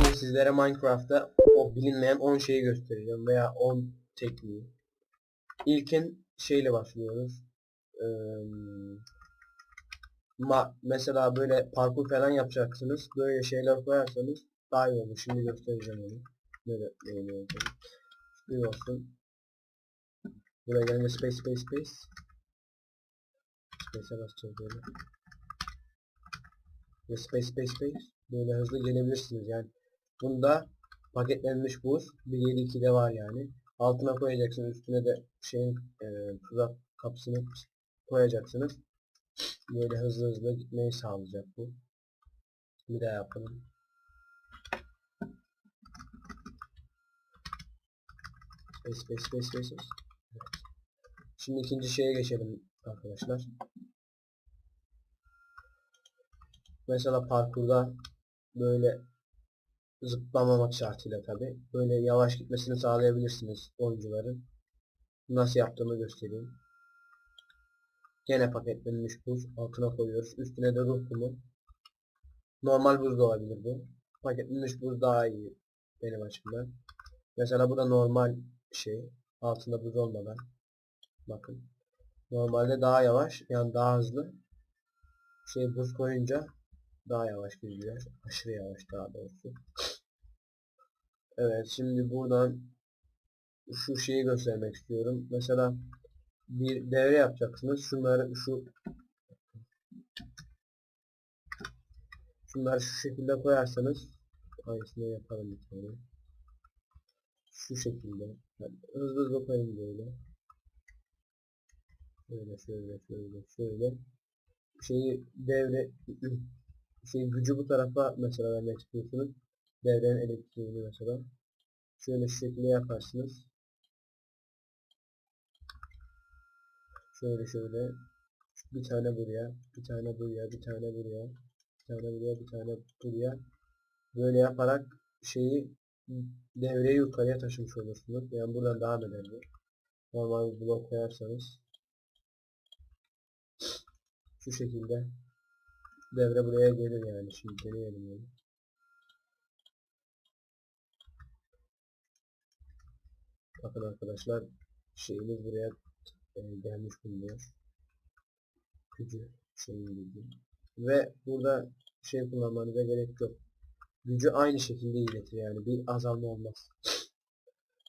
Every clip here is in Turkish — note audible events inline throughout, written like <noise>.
Bugün sizlere Minecraft'ta o bilinmeyen 10 şeyi göstereceğim veya 10 tekniği. İlkin şeyle başlıyoruz. Ee, ma mesela böyle parkur falan yapacaksınız. Böyle şeyler koyarsanız daha iyi olur. Şimdi göstereceğim onu. Böyle böyle Bir olsun. Buraya gelince space space space. Space'e basacağız böyle. Ve space space space. Böyle hızlı gelebilirsiniz yani. Bunda paketlenmiş buz 1.7.2'de var yani. Altına koyacaksınız üstüne de şeyin e, tuzak kapısını koyacaksınız. Böyle hızlı hızlı gitmeyi sağlayacak bu. Bir daha yapalım. Space space space space. space. Şimdi ikinci şeye geçelim arkadaşlar. Mesela parkurda böyle zıplamamak şartıyla tabi. Böyle yavaş gitmesini sağlayabilirsiniz oyuncuların. Nasıl yaptığımı göstereyim. Gene paketlenmiş buz. Altına koyuyoruz. Üstüne de ruh kumu. Normal buz da olabilir bu. Paketlenmiş buz daha iyi benim açımdan. Mesela bu da normal şey. Altında buz olmadan. Bakın. Normalde daha yavaş. Yani daha hızlı. Şey buz koyunca daha yavaş gidiyor. Aşırı yavaş daha doğrusu. Evet şimdi buradan şu şeyi göstermek istiyorum. Mesela bir devre yapacaksınız. Şunları şu şunları şu şekilde koyarsanız aynısını yapalım bir. Şu şekilde. Yani hızlı hızlı koyun böyle. Şöyle şöyle şöyle şöyle. Şeyi devre <clears throat> şey gücü bu tarafa mesela vermek istiyorsunuz. Devrenin elektriğini mesela. Şöyle şekilde yaparsınız. Şöyle şöyle. Bir tane buraya, bir tane buraya, bir tane buraya, bir tane buraya, bir tane buraya. Böyle yaparak şeyi devreyi yukarıya taşımış olursunuz. Yani buradan devam eder Normal bir blok koyarsanız. Şu şekilde devre buraya gelir yani. Şimdi deneyelim yani. Bakın arkadaşlar şeyimiz buraya e, gelmiş bulunuyor. Gücü şeyin gücü. Ve burada şey kullanmanıza gerek yok. Gücü aynı şekilde iletir yani bir azalma olmaz.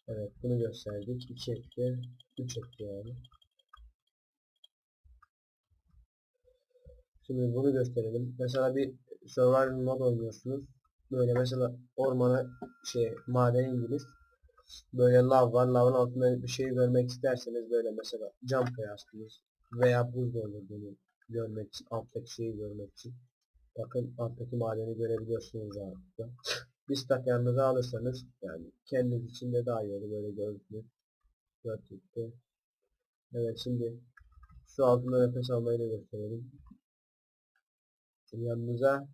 Evet bunu gösterdik. 2 etti. 3 etti yani. Şimdi bunu gösterelim. Mesela bir survival mod oynuyorsunuz. Böyle mesela ormana şey madene indiniz. Böyle lav var. Lavın altında bir şey görmek isterseniz böyle mesela cam koyarsınız. Veya buz bunu görmek için. Alttaki şeyi görmek için. Bakın alttaki madeni görebiliyorsunuz rahatlıkla. <laughs> Bir stack yanınıza alırsanız yani kendiniz için de daha iyi olur böyle görüntü. Görüntü. Evet şimdi su altında nefes almayı da gösterelim. Yanınıza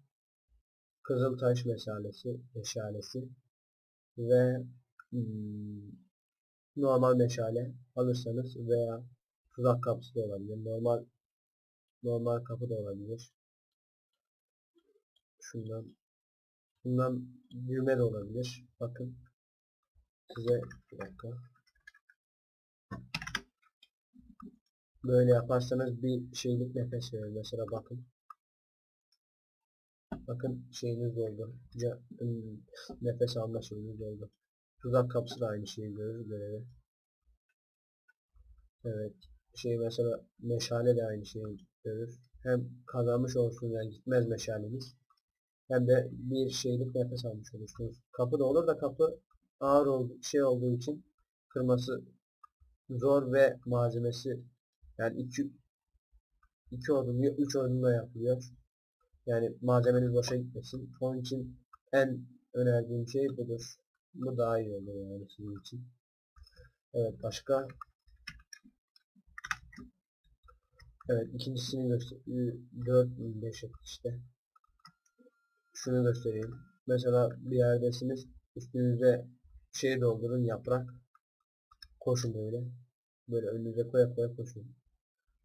Kızıltaş meşalesi, meşalesi ve hmm, normal meşale alırsanız veya tuzak kapısı da olabilir. Normal normal kapı da olabilir. Şundan bundan düğme de olabilir. Bakın size bir dakika. Böyle yaparsanız bir şeylik nefes verir. Mesela bakın. Bakın şeyiniz oldu. Ya, ım, nefes alma şeyiniz oldu. Tuzak kapısı da aynı şeyi görür görevi. Evet. Şey mesela meşale de aynı şeyi görür. Hem kazanmış olsun yani gitmez meşaleniz. Hem de bir şeylik nefes almış olursunuz. Kapı da olur da kapı ağır oldu, şey olduğu için kırması zor ve malzemesi yani iki iki odun, üç odunla yapılıyor. Yani malzemeniz boşa gitmesin. Onun için en önerdiğim şey budur. Bu daha iyi olur yani sizin için. Evet başka. Evet ikincisini göster 4 5 işte. Şunu göstereyim. Mesela bir yerdesiniz. Üstünüze şey doldurun yaprak. Koşun böyle. Böyle önünüze koya koya koşun.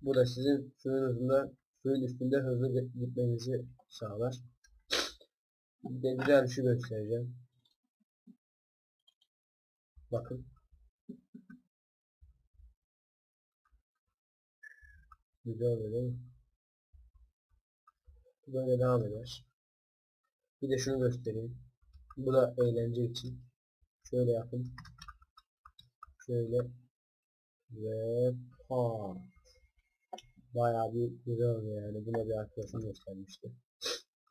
Bu da sizin suyun hızında, suyun üstünde hızlı gi- gitmenizi sağlar. Bir de güzel bir şey göstereceğim. Bakın. Güzel değil mi? Böyle devam eder. Bir de şunu göstereyim. Bu da eğlence için. Şöyle yapın. Şöyle. Ve pat. Bayağı bir güzel oluyor yani. Buna bir arkadaşım göstermişti.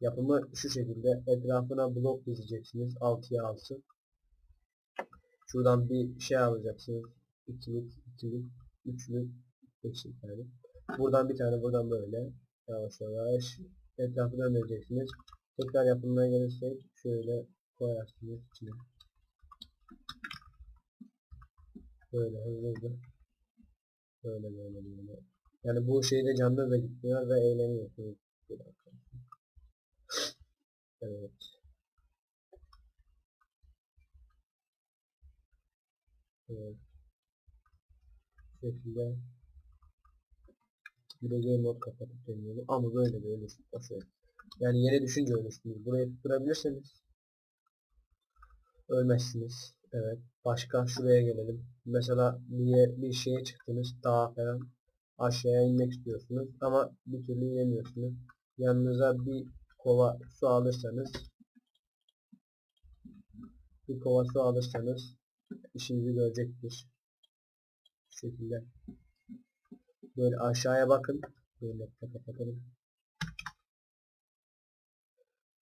Yapımı şu şekilde. Etrafına blok dizeceksiniz. 6'ya 6. Şuradan bir şey alacaksınız. İkilik, ikilik, üçlük, beşlik yani. Buradan bir tane, buradan böyle. Yavaş yavaş. Etrafı döndüreceksiniz. Tekrar yapımına gelirsek şöyle koyarsınız içine. Böyle hızlı hızlı. Böyle böyle böyle. Yani bu şeyde canlı da gitmiyor ve eğleniyorsunuz. Evet. Evet. Bu şekilde game mode kapatıp deneyelim. Ama böyle ölür. Boşver. Yani yere düşünce ölürsünüz. Burayı tutturabilirseniz ölmezsiniz. Evet. Başka şuraya gelelim. Mesela bir, yer- bir şeye çıktınız. Dağa falan. Aşağıya inmek istiyorsunuz. Ama bir türlü inemiyorsunuz. Yanınıza bir kova su alırsanız bir kova su alırsanız işinizi görecektir. Bu şekilde. Böyle aşağıya bakın. Böyle kapatalım.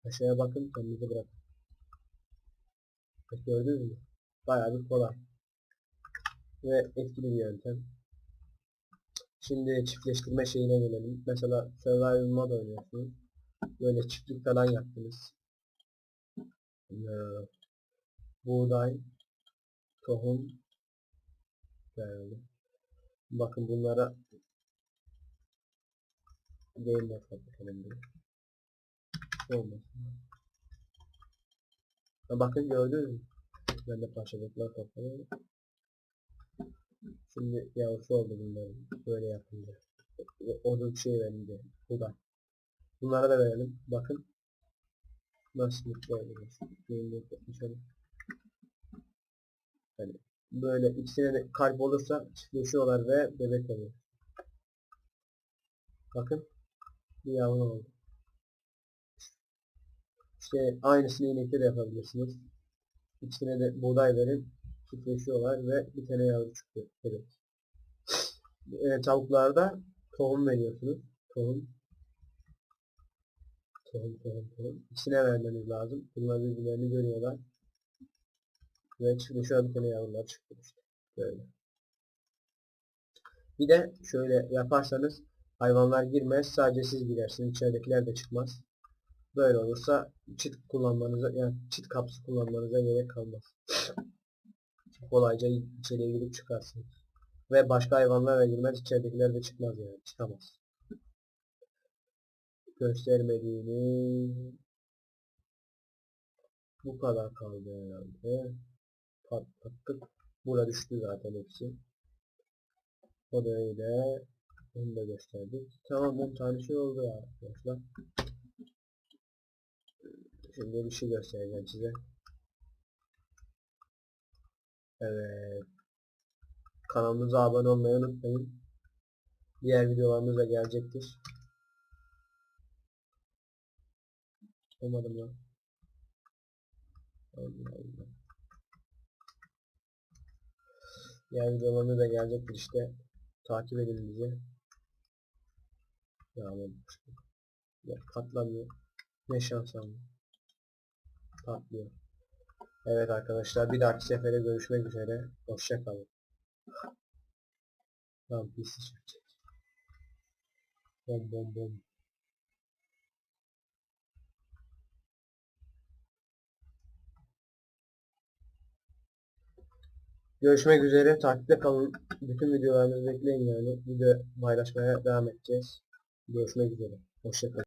Aşağıya bakın kendinizi bırakın. Gördünüz mü? Bayağı bir kolay. Ve etkili bir yöntem. Şimdi çiftleştirme şeyine gelelim. Mesela Survival mod oynuyorsunuz. Böyle çiftlik falan yaptınız. Ee, buğday, tohum, böyle. Bakın bunlara game mod kapatalım. Olmasın. Bakın gördünüz mü? Ben de parçalıklar topladım. Şimdi yavrusu oldu bunların. Böyle yapınca. Odun şey verince. Bu da. Bunlara da verelim. Bakın. Nasıl. Yayını yapmışalım. Yani böyle ikisine de kalp olursa çiftleşiyorlar ve bebek oluyor. Bakın. Bir yavru oldu. İşte aynısını inekte de yapabilirsiniz. İçine de buğday verin. Çiftleşiyorlar ve bir tane yavru çıkıyor. Evet. E, tavuklarda tohum veriyorsunuz. Tohum. Tohum, tohum, tohum. İçine vermeniz lazım. Bunlar birbirlerini görüyorlar. Ve çiftleşiyor bir tane yavrular çıkıyor işte. Böyle. Bir de şöyle yaparsanız hayvanlar girmez. Sadece siz girersiniz. İçeridekiler de çıkmaz. Böyle olursa çit kullanmanıza yani çit kapsı kullanmanıza gerek kalmaz. Kolayca içeriye girip çıkarsınız. Ve başka hayvanlar da girmez, içeridekiler de çıkmaz yani, çıkamaz. Göstermediğini bu kadar kaldı herhalde. Patlattık. Bura düştü zaten hepsi. O da öyle. Onu da gösterdik. Tamam 10 tane şey oldu ya arkadaşlar. Şimdi bir şey göstereceğim size. Evet. Kanalımıza abone olmayı unutmayın. Diğer videolarımız da gelecektir. Allah Allah. Diğer videolarımız da gelecektir işte. Takip edin bizi. Ya, ya patlamıyor. Ne şans ama. Patlıyor. Evet arkadaşlar bir dahaki sefere görüşmek üzere. Hoşçakalın. Tamam pisi çekecek. Bom bom bom. Görüşmek üzere. Takipte kalın. Bütün videolarımızı bekleyin yani. Video paylaşmaya devam edeceğiz. Görüşmek üzere. Hoşçakalın.